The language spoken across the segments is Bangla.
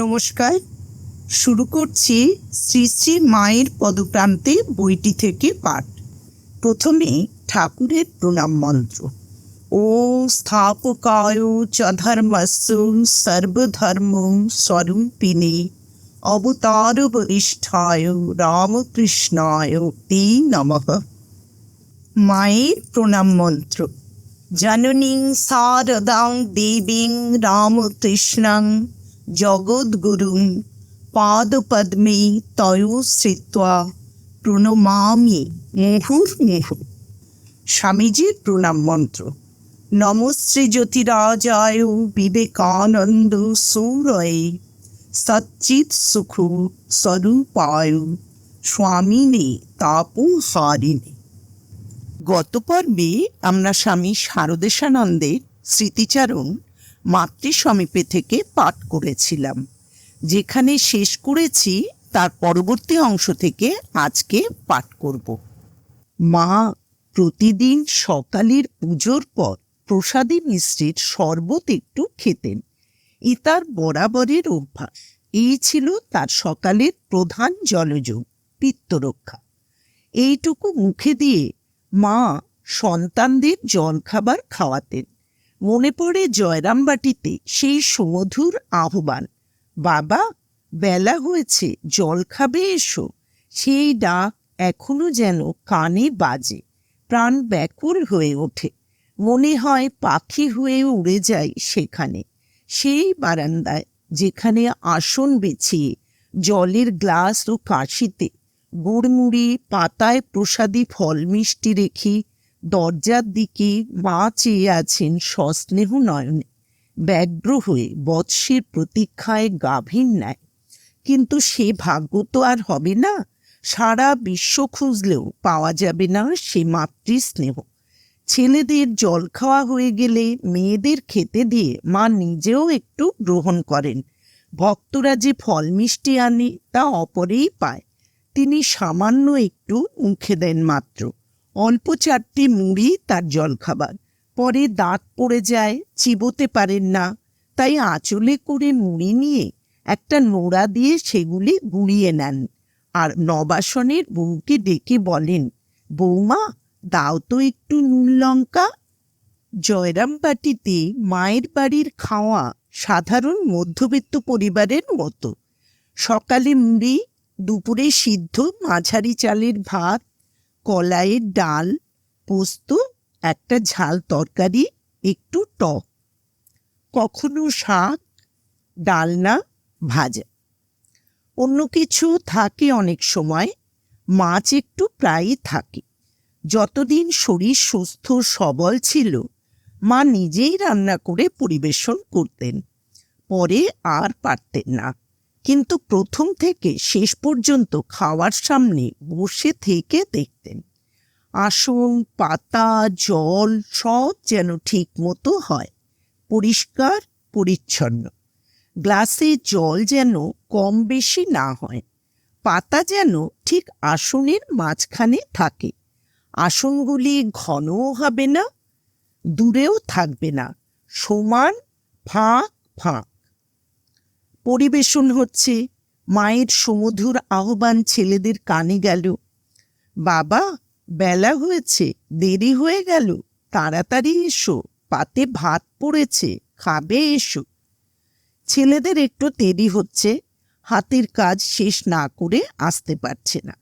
নমস্কার। শুরু করছি শ্রী শ্রী মায়ের পদপ্রান্তে বইটি থেকে পাঠ। প্রথমে ঠাকুরের প্রণাম মন্ত্র। ও স্থাপকায় চ সর্বধর্ম স্বরূপিণে অবতার বরিষ্ঠায় রামকৃষ্ণায় তে নমঃ। মায়ের প্রণাম মন্ত্র। জননীং শারদাং দেবীং রামকৃষ্ণং জগদ্গুরুং পাদপদ্মে তয়ো শ্রিত্বা প্রণমামি মুহুর্মুহু স্বামীজির প্রণাম মন্ত্র নমশ্রী জ্যোতিরাজায় বিবেকানন্দ সৌরয়ে সচ্চিৎ সুখ স্বরূপায় স্বামিনে তাপহারিণী গত পর্বে আমরা স্বামী শারদেশানন্দের স্মৃতিচারণ মাতৃ সমীপে থেকে পাঠ করেছিলাম। যেখানে শেষ করেছি, তার পরবর্তী অংশ থেকে আজকে পাঠ করব। মা, প্রতিদিন সকালের পুজোর পর প্রসাদী মিশ্রির শরবত একটু খেতেন। এ তার বরাবরের অভ্যাস। এই ছিল তার সকালের প্রধান জলযোগ, পিত্তরক্ষা। এইটুকু মুখে দিয়ে মা সন্তানদের জলখাবার খাওয়াতেন। মনে পড়ে জয়রামবাটিতে সেই সুমধুর আহ্বান। বাবা, বেলা হয়েছে, জল খাবে এসো। সেই ডাক এখনও যেন কানে বাজে, প্রাণ ব্যাকুল হয়ে ওঠে। মনে হয় পাখি হয়ে উড়ে যায় সেখানে। সেই বারান্দায় যেখানে আসন বেছিয়ে, জলের গ্লাস ও কাশিতে, গুড়মুড়ি পাতায় প্রসাদী ফল মিষ্টি রেখে দরজার দিকে মা চেয়ে আছেন সস্নেহ নয়নে। ব্যগ্র হয়ে বৎসের প্রতীক্ষায় গাভীর নেয় কিন্তু সে ভাগ্য তো আর হবে না। সারা বিশ্ব খুঁজলেও পাওয়া যাবে না সে মাতৃস্নেহ। ছেলেদের জল খাওয়া হয়ে গেলে মেয়েদের খেতে দিয়ে মা নিজেও একটু গ্রহণ করেন। ভক্তরা যে ফল মিষ্টি আনে তা অপরেই পায়। তিনি সামান্য একটু মুখে দেন মাত্র। অল্প চারটি মুড়ি তার জলখাবার। পরে দাঁত পড়ে যায়, চিবোতে পারেন না। তাই আঁচলে করে মুড়ি নিয়ে একটা নোড়া দিয়ে সেগুলি গুঁড়িয়ে নেন। আর নবাসনের বউকে ডেকে বলেন বৌমা দাও তো একটু নুন লঙ্কা। জয়রামবাটিতে মায়ের বাড়ির খাওয়া সাধারণ মধ্যবিত্ত পরিবারের মতো। সকালে মুড়ি, দুপুরে সিদ্ধ মাঝারি চালের ভাত কলাইয়ের ডাল, পোস্ত, একটা ঝাল তরকারি, একটু টক। কখনো শাক ডালনা ভাজা। অন্য কিছু থাকে অনেক সময়, মাছ একটু প্রায়ই থাকে। যতদিন শরীর সুস্থ, সবল ছিল, মা নিজেই রান্না করে পরিবেশন করতেন, পরে আর পারতেন না। কিন্তু প্রথম থেকে শেষ পর্যন্ত খাওয়ার সামনে বসে থেকে দেখতেন। আসন, পাতা, জল সব যেন ঠিক মতো হয়, পরিষ্কার, পরিচ্ছন্ন। গ্লাসে জল যেন কম বেশি না হয়, পাতা যেন ঠিক আসনের মাঝখানে থাকে। আসনগুলি ঘনও হবে না, দূরেও থাকবে না, সমান ফাঁক ফাঁক। পরিবেশন হচ্ছে। মায়ের সুমধুর আহ্বান ছেলেদের কানে গেল। বাবা, বেলা হয়েছে, দেরি হয়ে গেল। তাড়াতাড়ি এসো, পাতে ভাত পড়েছে, খাবে এসো। ছেলেদের একটু দেরি হচ্ছে, হাতের কাজ শেষ না করে আসতে পারছে না।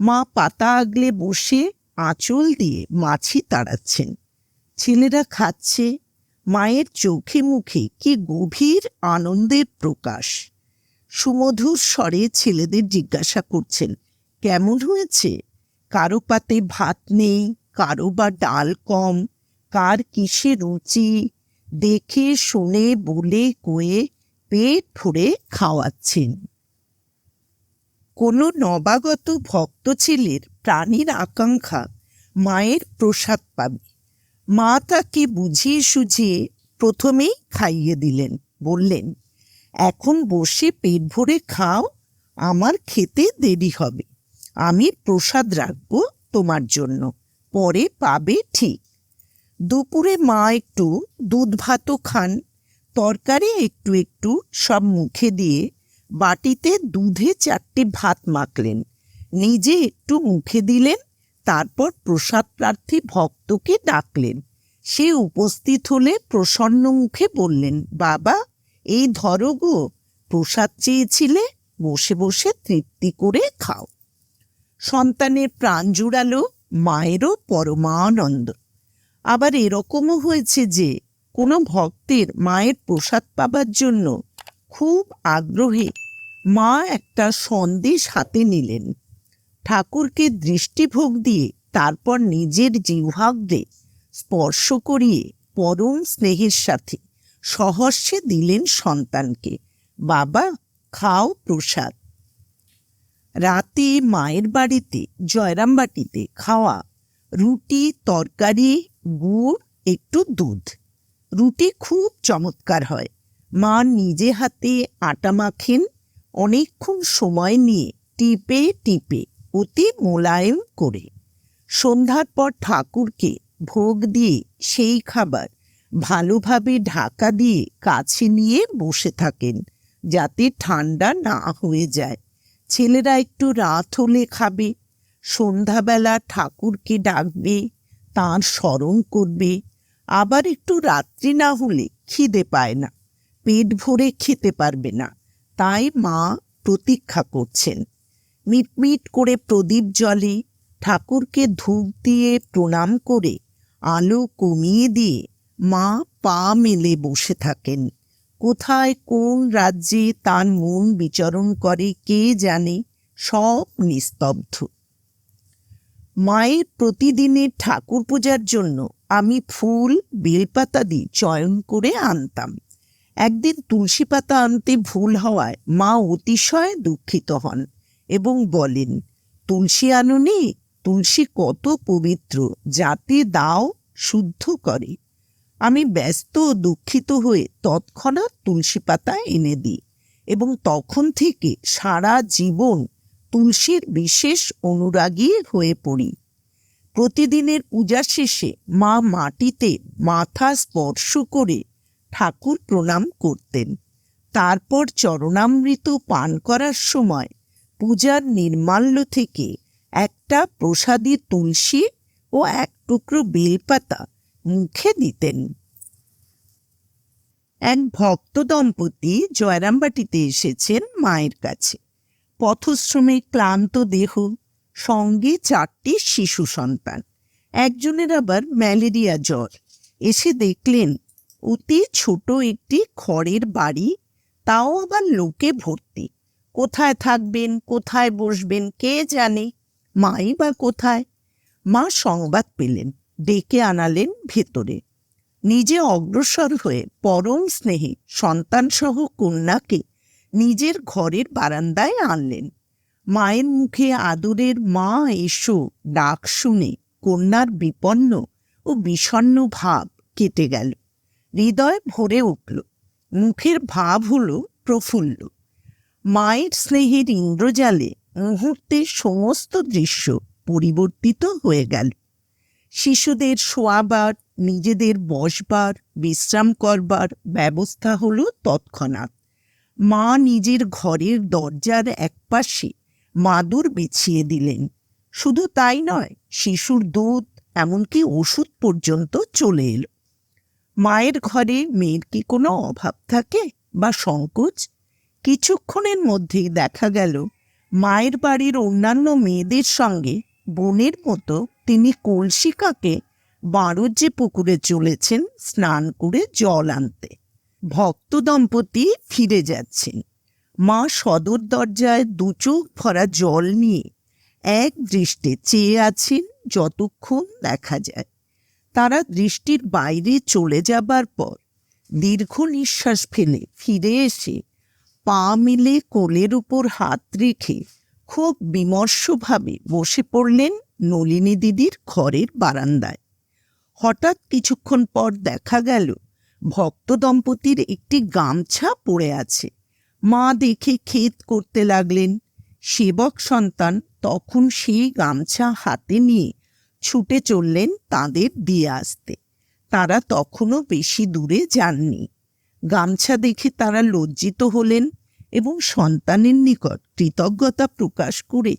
মা পাতা আগলে বসে আঁচল দিয়ে মাছি তাড়াচ্ছেন। ছেলেরা খাচ্ছে মায়ের চোখে মুখে কি গভীর আনন্দের প্রকাশ। সুমধুর স্বরে ছেলেদের জিজ্ঞাসা করছেন, কেমন হয়েছে? কারও পাতে ভাত নেই, কারও বা ডাল কম, কার কিসে রুচি? দেখে, শুনে, বলে, কয়ে, পেট ভরে খাওয়াচ্ছেন। কোনো নবাগত ভক্ত ছেলের প্রাণীর আকাঙ্ক্ষা মায়ের প্রসাদ পাবে। মা তাকে বুঝিয়ে সুঝিয়ে প্রথমেই খাইয়ে দিলেন, বললেন, এখন বসে পেট ভরে খাও, আমার খেতে দেরি হবে। আমি প্রসাদ রাখব তোমার জন্য, পরে পাবে ঠিক। দুপুরে মা একটু দুধ ভাতও খান, তরকারি একটু একটু সব মুখে দিয়ে বাটিতে দুধে চারটে ভাত মাখলেন, নিজে একটু মুখে দিলেন তারপর প্রসাদ প্রার্থী ভক্তকে ডাকলেন। সে উপস্থিত হলে প্রসন্ন মুখে বললেন, বাবা, এই ধরো গো, প্রসাদ চেয়েছিলে, বসে বসে তৃপ্তি করে খাও। সন্তানের প্রাণ জুড়ালো মায়েরও পরমানন্দ। আবার এরকমও হয়েছে যে, কোনো ভক্তের মায়ের প্রসাদ পাবার জন্য খুব আগ্রহে মা একটা সন্দেশ হাতে নিলেন। ঠাকুরকে দৃষ্টিভোগ দিয়ে তারপর নিজের জিহ্বাগ্রে স্পর্শ করিয়ে পরম স্নেহের সাথে সহস্যে দিলেন সন্তানকে। বাবা, খাও প্রসাদ। রাতে মায়ের বাড়িতে, জয়রামবাটিতে খাওয়া, রুটি, তরকারি, গুড়, একটু দুধ। রুটি খুব চমৎকার হয়। মা নিজে হাতে আটা মাখেন, অনেকক্ষণ সময় নিয়ে টিপে টিপে অতি মোলায়েম করে। সন্ধ্যার পর ঠাকুরকে ভোগ দিয়ে সেই খাবার ভালোভাবে ঢাকা দিয়ে কাছে নিয়ে বসে থাকেন যাতে ঠান্ডা না হয়ে যায়। ছেলেরা একটু রাত হলে খাবে, সন্ধ্যাবেলা ঠাকুরকে ডাকবে, তাঁর স্মরণ করবে, আবার একটু রাত্রি না হলে খিদে পায় না, পেট ভরে খেতে পারবে না, তাই মা প্রতীক্ষা করছেন। মিটমিট করে প্রদীপ জলে ঠাকুরকে ধূপ দিয়ে প্রণাম করে, আলো কমিয়ে দিয়ে মা পা মেলে বসে থাকেন। কোথায় কোন রাজ্যে তার মন বিচরণ করে কে জানে, সব নিস্তব্ধ। মায়ের প্রতিদিনের ঠাকুর পূজার জন্য আমি ফুল, বেলপাতা দিয়ে চয়ন করে আনতাম। একদিন তুলসী পাতা আনতে ভুল হওয়ায় মা অতিশয় দুঃখিত হন। এবং বলেন, তুলসী আনুনি, তুলসী কত পবিত্র, যাতে দাও শুদ্ধ করে। আমি ব্যস্ত দুঃখিত হয়ে তৎক্ষণাৎ তুলসী পাতা এনে দিই এবং তখন থেকে সারা জীবন তুলসীর বিশেষ অনুরাগী হয়ে পড়ি। প্রতিদিনের পূজা শেষে মা মাটিতে মাথা স্পর্শ করে ঠাকুর প্রণাম করতেন। তারপর চরণামৃত পান করার সময় পূজার নির্মাল্য থেকে একটা প্রসাদী তুলসী ও এক টুকরো বেলপাতা মুখে দিতেন। এক ভক্ত দম্পতি জয়রামবাটিতে এসেছেন মায়ের কাছে। পথশ্রমে ক্লান্ত দেহ, সঙ্গে চারটি শিশু সন্তান। একজনের আবার ম্যালেরিয়া জ্বর। এসে দেখলেন, অতি ছোট একটি খড়ের বাড়ি, তাও আবার লোকে ভর্তি। কোথায় থাকবেন, কোথায় বসবেন, কে জানে? মাই বা কোথায়? মা সংবাদ পেলেন, ডেকে আনালেন ভেতরে। নিজে অগ্রসর হয়ে পরম স্নেহে সন্তানসহ কন্যাকে নিজের ঘরের বারান্দায় আনলেন। মায়ের মুখে আদরের মা এসো ডাক শুনে কন্যার বিপন্ন ও বিষণ্ন ভাব কেটে গেল। হৃদয় ভরে উঠল। মুখের ভাব হলো প্রফুল্ল। মায়ের স্নেহের ইন্দ্রজালে মুহূর্তের সমস্ত দৃশ্য পরিবর্তিত হয়ে গেল। শিশুদের শোয়াবার, নিজেদের বসবার, বিশ্রাম করবার ব্যবস্থা হলো তৎক্ষণাৎ। মা নিজের ঘরের দরজার একপাশে মাদুর বিছিয়ে দিলেন। শুধু তাই নয়, শিশুর দুধ, এমনকি ওষুধ পর্যন্ত চলে এলো। মায়ের ঘরে মেয়ের কি কোনো অভাব থাকে বা সংকোচ? কিছুক্ষণের মধ্যেই দেখা গেল, মায়ের বাড়ির অন্যান্য মেয়েদের সঙ্গে বোনের মতো তিনি কলসিকাকে বারোজ্যে পুকুরে চলেছেন স্নান করে জল আনতে। ভক্ত দম্পতি ফিরে যাচ্ছেন। মা সদর দরজায় দু চোখ ভরা জল নিয়ে এক দৃষ্টে চেয়ে আছেন যতক্ষণ দেখা যায়। তারা দৃষ্টির বাইরে চলে যাবার পর দীর্ঘ নিঃশ্বাস ফেলে ফিরে এসে পা মিলে কোলের উপর হাত রেখে খুব বিমর্ষভাবে বসে পড়লেন নলিনী দিদির ঘরের বারান্দায়। হঠাৎ কিছুক্ষণ পর দেখা গেল, ভক্ত দম্পতির একটি গামছা পড়ে আছে। মা দেখে ক্ষেত করতে লাগলেন। সেবক সন্তান তখন সেই গামছা হাতে নিয়ে ছুটে চললেন তাদের দিয়ে আসতে। তারা তখনও বেশি দূরে যাননি। গামছা দেখে তারা লজ্জিত হলেন এবং সন্তানের নিকট কৃতজ্ঞতা প্রকাশ করে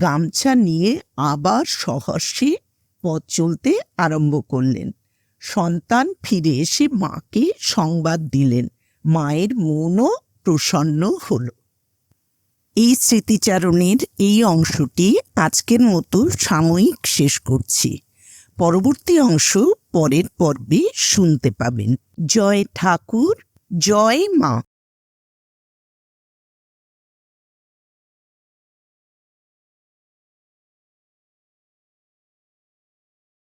গামছা নিয়ে আবার সহর্ষে পথ চলতে আরম্ভ করলেন। সন্তান ফিরে এসে মাকে সংবাদ দিলেন। মায়ের মনও প্রসন্ন হল। এই স্মৃতিচারণের এই অংশটি আজকের মতো সাময়িক শেষ করছি। পরবর্তী অংশ পরের পর্বে শুনতে পাবেন। জয় ঠাকুর জয় মা।